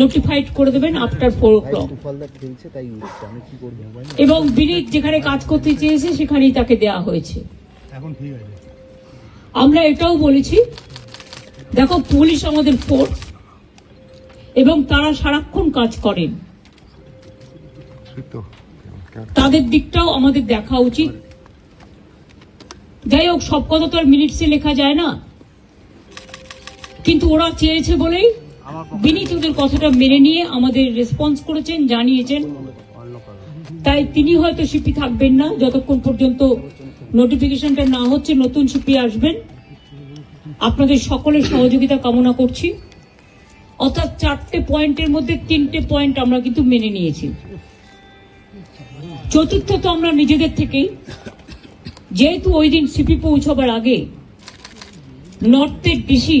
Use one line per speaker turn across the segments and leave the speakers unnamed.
Notified করে দেবেন after four ও clock এবং বিনীত যেখানে কাজ করতে চেয়েছে সেখানেই তাকে দেয়া হয়েছে।
এখন ঠিক আছে
আমরা এটাও বলেছি দেখো পুলিশ আমাদের ফোর্স এবং তারা সারাক্ষণ কাজ করেন। তাদের দিকটাও আমাদের দেখা উচিত। যাই হোক সব কথা তো আর মিনিটসে লেখা যায় না। কিন্তু ওরা চেয়েছে বলেই বিনীত ওদের কথাটা মেনে নিয়ে আমাদের রেসপন্স করেছেন, জানিয়েছেন। তাই তিনি হয়তো সিপি থাকবেন না, যতক্ষণ পর্যন্ত নোটিফিকেশনটা না হচ্ছে, নতুন সিপি আসবেন। আপনাদের সকলের সহযোগিতা কামনা করছি। অর্থাৎ চারটে পয়েন্টের মধ্যে তিনটে পয়েন্ট আমরা কিন্তু মেনে নিয়েছি। চতুর্থ তো আমরা নিজেদের থেকেই। যেহেতু ওই দিন সিপি পৌঁছবার আগে নর্থের ডিসি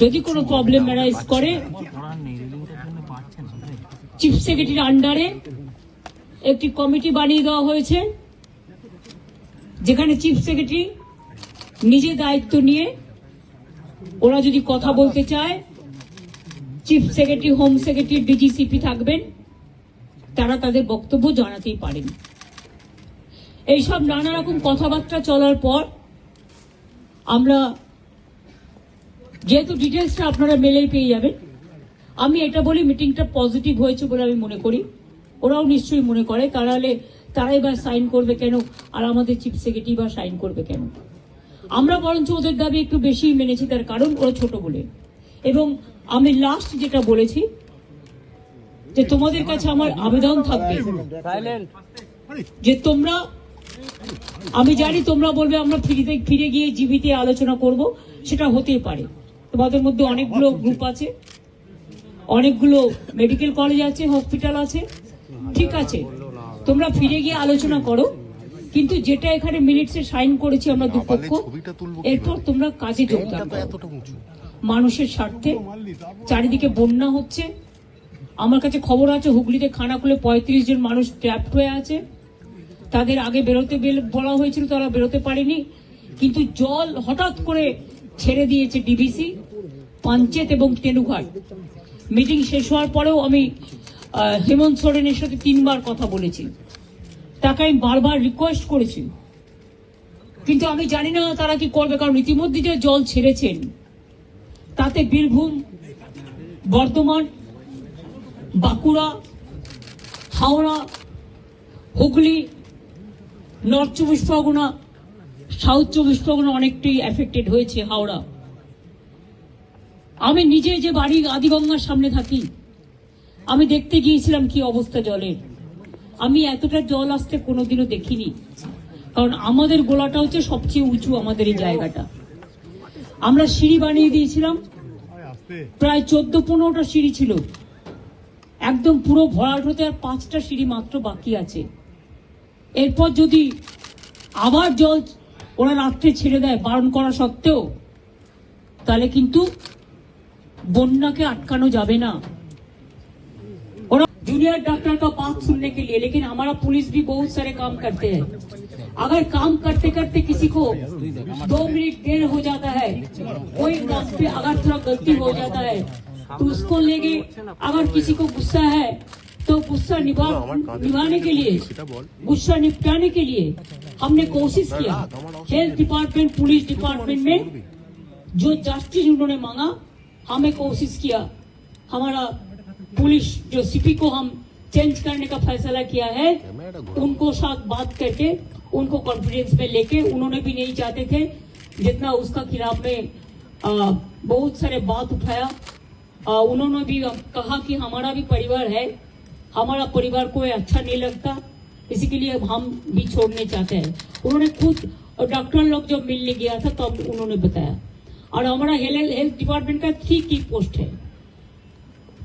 যদি কোনো প্রবলেম অ্যারাইজ করে চিফ সেক্রেটারির আন্ডারে একটি কমিটি বানিয়ে দেওয়া হয়েছে যেখানে চিফ সেক্রেটারি নিজে দায়িত্ব নিয়ে ওরা যদি কথা বলতে চায় chief secretary home secretary DG CP থাকবেন তারা তাদের বক্তব্য জানাতেই পারেন। এইসব নানা রকম কথাবার্তা চলার পর আমরা যেহেতু ডিটেলসটা আপনারা মেলেই পেয়ে যাবেন। আমি এটা বলি মিটিংটা পজিটিভ হয়েছে বলে আমি মনে করি। ওরাও নিশ্চয়ই মনে করে তারা হলে তারাই বা সাইন করবে কেন আর আমাদের চিফ সেক্রেটারি বা সাইন করবে কেন? আমরা বরঞ্চ ওদের দাবি একটু বেশি মেনেছি তার কারণ ওরা ছোট বলে। এবং আমি লাস্ট যেটা বলেছি যে তোমাদের কাছে আমার আবেদন থাকবে। যে তোমরা আমি জানি তোমরা বলবে আমরা ফিরে ফিরে গিয়ে জীবিতে আলোচনা করব সেটা হতেই পারে। তোমাদের মধ্যে অনেকগুলো গ্রুপ আছে অনেকগুলো মেডিকেল কলেজ আছে হসপিটাল আছে ঠিক আছে। তোমরা ফিরে গিয়ে আলোচনা করো কিন্তু যেটা এখানে মিনিটসে সাইন করেছি আমরা দুপক্ষ এরপর তোমরা কাজে যোগদান করো। মানুষের স্বার্থে চারিদিকে বন্যা হচ্ছে। আমার কাছে খবর আছে হুগলিতে খানাকুলে পঁয়ত্রিশ জন মানুষ ট্র্যাপড হয়ে আছে। তাদের আগে বেরোতে বলা হয়েছিল তারা বেরোতে পারেনি। কিন্তু জল হঠাৎ করে ছেড়ে দিয়েছে ডিবিসি পাঞ্চেত এবং তেনুঘাট মিটিং শেষ হওয়ার পরেও আমি হেমন্ত সোরেনের সাথে তিনবার কথা বলেছি। তাকে আমি বারবার রিকোয়েস্ট করেছি। কিন্তু আমি জানি না তারা কি করবে, কারণ ইতিমধ্যে যে জল ছেড়েছেন, তাতে বীরভূম, বর্ধমান, বাঁকুড়া, হাওড়া, হুগলি, নর্থ চব্বিশ পরগনা সাউথ চব্বিশ পরগনা অনেকটাই এফেক্টেড হয়েছে হাওড়া। আমি নিজে যে বাড়ি আদিগঙ্গার সামনে থাকি, আমি দেখতে গিয়েছিলাম কি অবস্থা জলের। আমি এতটা জল আসতে কোনোদিনও দেখিনি, কারণ আমাদের গোলাটা হচ্ছে সবচেয়ে উঁচু আমাদের এই জায়গাটা। আমরা সিঁড়ি বানিয়ে দিয়েছিলাম, প্রায় চোদ্দ পনেরোটা সিঁড়ি ছিল। একদম পুরো ভরাট হতে আর পাঁচটা সিঁড়ি মাত্র বাকি আছে। এরপর যদি আবার জল ওরা রাত্রে ছেড়ে দেয় বারণ করা সত্ত্বেও তাহলে কিন্তু বন্যাকে अटकानो जावे ना और जूनियर डॉक्टर का बात सुनने के लिए लेकिन हमारा पुलिस भी बहुत सारे काम करते हैं अगर काम करते करते किसी को दो मिनट देर हो जाता है कोई काम पे अगर थोड़ा गलती हो जाता है तो उसको लेके अगर किसी को गुस्सा है तो गुस्सा निभा निभाने के लिए गुस्सा निपटाने के लिए हमने कोशिश किया। हेल्थ डिपार्टमेंट पुलिस डिपार्टमेंट में जो जस्टिस उन्होंने मांगा हमें कोशिश किया। हमारा पुलिस जो सीपी को हम चेंज करने का फैसला किया है उनको साथ बात करके उनको कॉन्फिडेंस में लेके उन्होंने भी नहीं चाहते थे जितना उसका खिलाफ में आ, बहुत सारे बात उठाया। आ, उन्होंने भी कहा कि हमारा भी परिवार है हमारा परिवार को अच्छा नहीं लगता। इसी के लिए हम भी छोड़ने चाहते हैं। उन्होंने खुद और डॉक्टर लोग जब मिलने गया था, तब उन्होंने बताया। और हमारा हेल्थ डिपार्टमेंट का थ्री की पोस्ट है।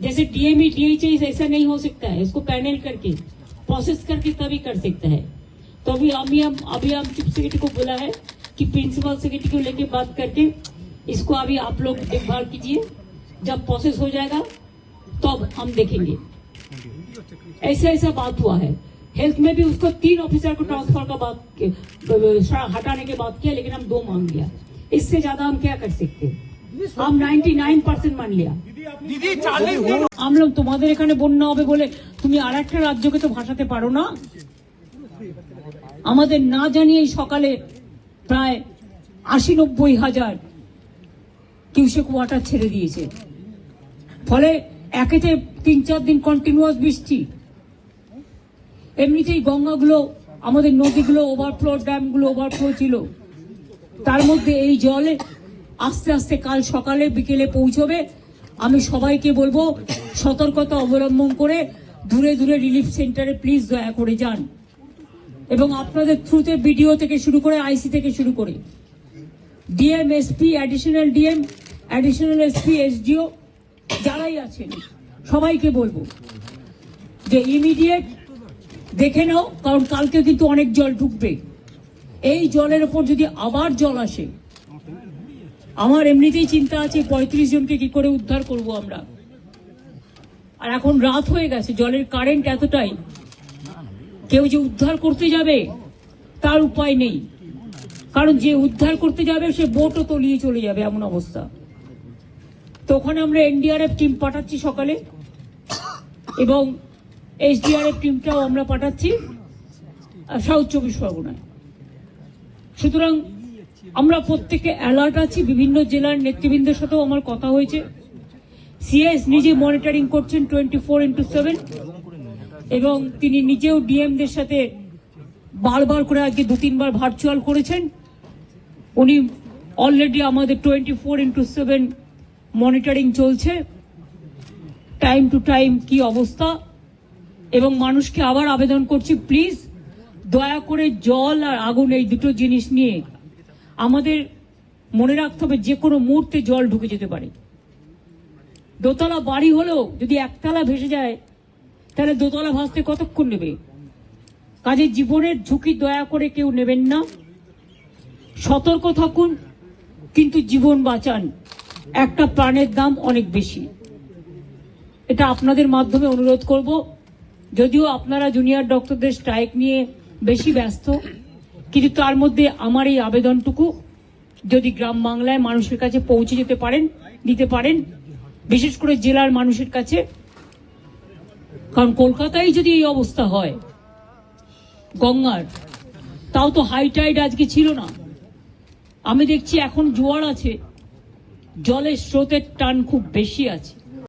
जैसे डीएमई डीएचएस ऐसा नहीं हो सकता है। इसको पैनल करके, प्रोसेस करके तभी कर सकता है। तो अभी अभी हम अभी हम चीफ सेक्रेटरी को बोला है कि प्रिंसिपल सेक्रेटरी को लेके बात करके इसको अभी आप लोग देखभाल कीजिए। जब प्रोसेस हो जाएगा, तब तो हम देखेंगे। ऐसा ऐसा बात हुआ है हेल्थ में भी उसको तीन ऑफिसर को ट्रांसफर का बात के- हटाने के बाद किया लेकिन हम दो मांग लिया इससे ज्यादा हम क्या कर सकते हैं? हम 99 পার্সেন্ট মান লিয়া আমলাম তোমাদের এখানে বন্যা হবে বলে তুমি আর একটা রাজ্যকে তো ভাসাতে পারো না আমাদের না জানিয়েই সকালে প্রায় আশি নব্বই হাজার কিউসেক ওয়াটার ছেড়ে দিয়েছে ফলে একেতে তিন চার দিন কন্টিনিউয়াস বৃষ্টি, এমনিতেই গঙ্গাগুলো, আমাদের নদীগুলো ওভারফ্লো ড্যামগুলো ওভারফ্লো ছিল। তার মধ্যে এই জলে আস্তে আস্তে কাল সকালে বিকেলে পৌঁছবে। আমি সবাইকে বলব, সতর্কতা অবলম্বন করে দূরে দূরে রিলিফ সেন্টারে প্লিজ দয়া করে যান। এবং আপনাদের থ্রুতে বিডিও থেকে শুরু করে আইসি থেকে শুরু করে। DM SP additional DM additional SP SDO যারাই আছেন, সবাইকে বলব যে ইমিডিয়েট দেখে নাও, কারণ কালকে কিন্তু অনেক জল ঢুকবে। এই জলের ওপর যদি আবার জল আসে, আমার এমনিতেই চিন্তা আছে পঁয়ত্রিশ জনকে কি করে উদ্ধার করব আমরা। আর এখন রাত হয়ে গেছে, জলের কারেন্ট এতটাই। কেউ যে উদ্ধার করতে যাবে, তার উপায় নেই। কারণ যে উদ্ধার করতে যাবে, সে বোটও তলিয়ে চলে যাবে, এমন অবস্থা। তো ওখানে আমরা এনডিআরএফ টিম পাঠাচ্ছি সকালে। এবং এসডিআরএফ টিমটাও আমরা পাঠাচ্ছি সাউথ চব্বিশ পরগনায়। সুতরাং আমরা প্রত্যেকে অ্যালার্ট আছি, বিভিন্ন জেলার নেতৃবৃন্দের সাথেও আমার কথা হয়েছে। সিএস নিজে মনিটরিং করছেন টোয়েন্টি ফোর ইন্টু সেভেন, এবং তিনি নিজেও ডিএমদের সাথে বারবার করে আজকে দু তিনবার ভার্চুয়াল করেছেন। উনি অলরেডি আমাদের twenty four into seven monitoring চলছে। টাইম টু টাইম কি অবস্থা? এবং মানুষকে আবার আবেদন করছি প্লিজ দয়া করে জল আর আগুন এই দুটো জিনিস নিয়ে। আমাদের মনে রাখতে হবে, যে কোনো মুহূর্তে জল ঢুকে যেতে পারে। দোতলা বাড়ি হলেও যদি একতলা ভেসে যায়, তাহলে দোতলা ভাসতে কতক্ষণ নেবে? কাজে জীবনের ঝুঁকি দয়া করে কেউ নেবেন না। সতর্ক থাকুন, কিন্তু জীবন বাঁচান। একটা প্রাণের দাম অনেক বেশি। এটা আপনাদের মাধ্যমে অনুরোধ করব। যদিও আপনারা জুনিয়র ডক্টরদের স্ট্রাইক নিয়ে বেশি ব্যস্ত, কিন্তু তার মধ্যে আমার এই আবেদনটুকু যদি গ্রাম বাংলায় মানুষের কাছে পৌঁছে যেতে পারেন, দিতে পারেন, বিশেষ করে জেলার মানুষের কাছে। কারণ কলকাতায় যদি এই অবস্থা হয়, গঙ্গার, তাও তো হাই টাইড আজকে ছিল না। আমি দেখছি এখন জোয়ার আছে। জলের স্রোতের টান খুব বেশি আছে।